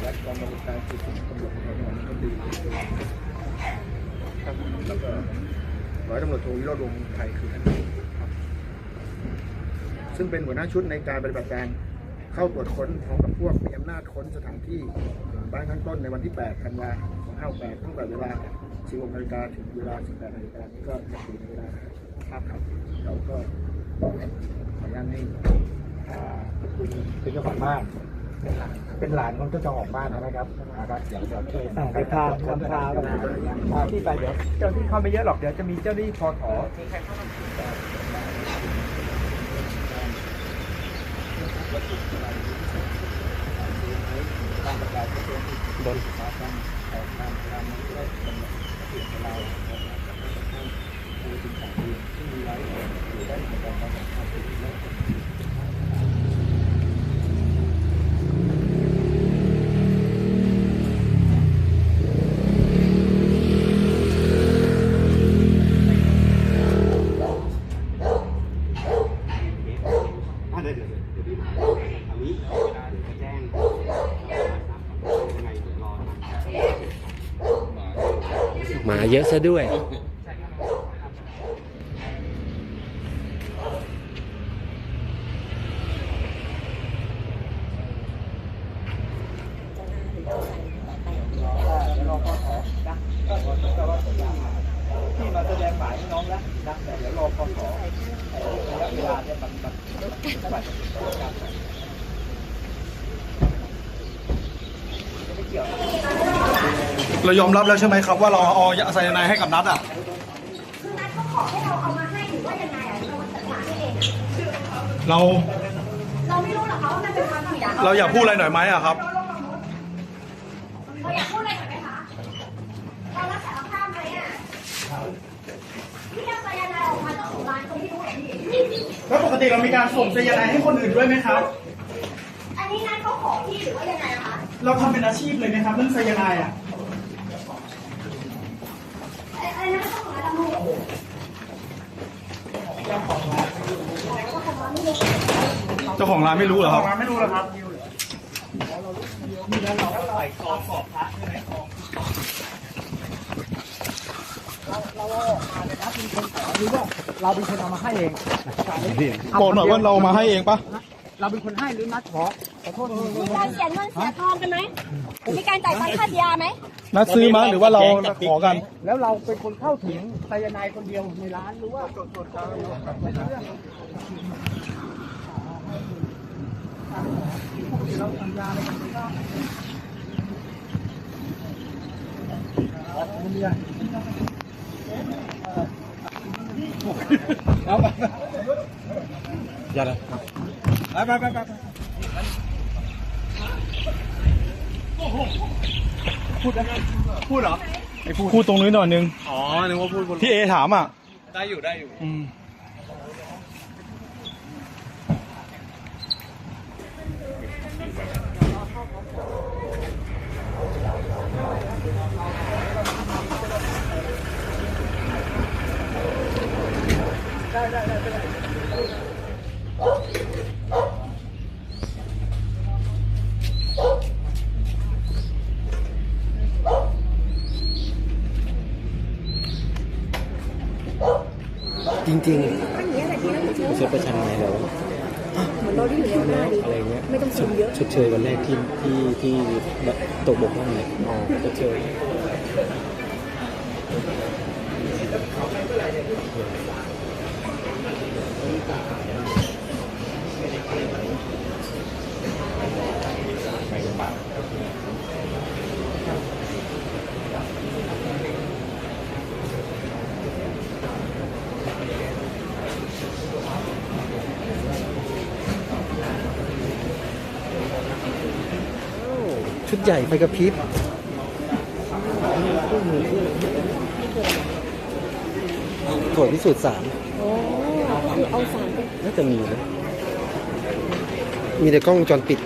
และกองบัญชาการสืบสวนตำรวจภูธรจังหวัดนนทบุรีครับแล้วก็ร้อย ตำรวจโทวิโรจน์วงศ์ไทยคือท่านนี้ครับซึ่งเป็นหัวหน้าชุดในการปฏิบัติการเข้าตรวจค้นพร้อมกับพวกมีอำนาจค้นสถานที่บ้านข้างต้นในวันที่ 8 ธันวาคม58ตั้งแต่เวลา 16นาฬิกาถึงเวลา 18นาฬิกานี่ก็จะอยู่ในเวลาครับครับเราก็ขออนุญาตให้คุณเป็นเจ้าของบ้าน เป็นหลานของเจ้าของบ้านนะครับนะครับเดี๋ยวเดี๋ยวช่วยอ่าไปพาทำพาไปพาที่ไปเดี๋ยวเจ้าที่เข้าไม่เยอะหรอกเดี๋ยวจะมีเจ้าหน้าที่พอถอบนตามตามตามตามที่ได้กำหนดระเบียบของเรา หมาเยอะซะด้วยเดี๋ยวรอพอถอนะก็ก็ว่าที่มาแสดงหมายให้น้องแล้วนะแต่เดี๋ยวรอพอถอระยะเวลาเนี่ยมันมันเท่าไหร่การไม่เกี่ยว เรายอมรับแล้วใช่ไหมครับว่าเราเอาไซยาไนด์ให้กับนัดอะ คือนัดเขาขอให้เราเอามาให้หรือว่ายังไงอะเราจัดการให้เองเราเราไม่รู้หรอกคะว่ามันเป็นความผิดอะเราอยากพูดอะไรหน่อยไหมอะครับ เราอยากพูดอะไรหน่อยไหมคะเรารับสารภาพไหมอะที่เอาไซยาไนด์ออกมาเจ้าของร้านเขาไม่รู้เหรอพี่แล้วปกติเรามีการส่งไซยาไนด์ให้คนอื่นด้วยไหมครับ อันนี้นัดเขาขอพี่หรือว่ายังไงอะคะ เราทำเป็นอาชีพเลยไหมครับเรื่องไซยาไนด์อะ เราไม่รู้เจ้าของร้านไม่รู้เจ้าของร้านไม่รู้เหรอครับไม่รู้หรอครับเราเป็นคนเอามาให้เองบอกหน่อยว่าเรามาให้เองปะ เราเป็นคนให้หรือนัดขอขอโทษทีมีการเสียเงินเสียทองกันไหมมีการจ่ายตังค่าเสียไหมนัดซื้อมาหรือว่าเราขอกัน แล้วเราเป็นคนเข้าถึงไซยาไนด์คนเดียวในร้านหรือว่าไม่ใช่เรื่องเราสัญญาอะไรกันไม่ได้เอาไปอย่าเลย ไปไปไปไปพูดเหรอพูดตรงนี้หน่อยนึง อ๋อ นึกว่าพูดบนที่เอถามอะ ได้อยู่ได้อยู่ อืม จริงๆไม่ใช่ประชันไงเหรอเหมือนเราได้อยู่ในหน้าอะไรเงี้ยไม่ต้องชมเยอะชดเชยวันแรกที่ที่ที่ตกบกพร่องเนี่ยอ๋อชดเชย ชุดใหญ่ไฟกระพริบตรวจพิสูจน์สารโอ้คือเอาสารไปน่าจะมีนะมีแต่กล้องวงจรปิด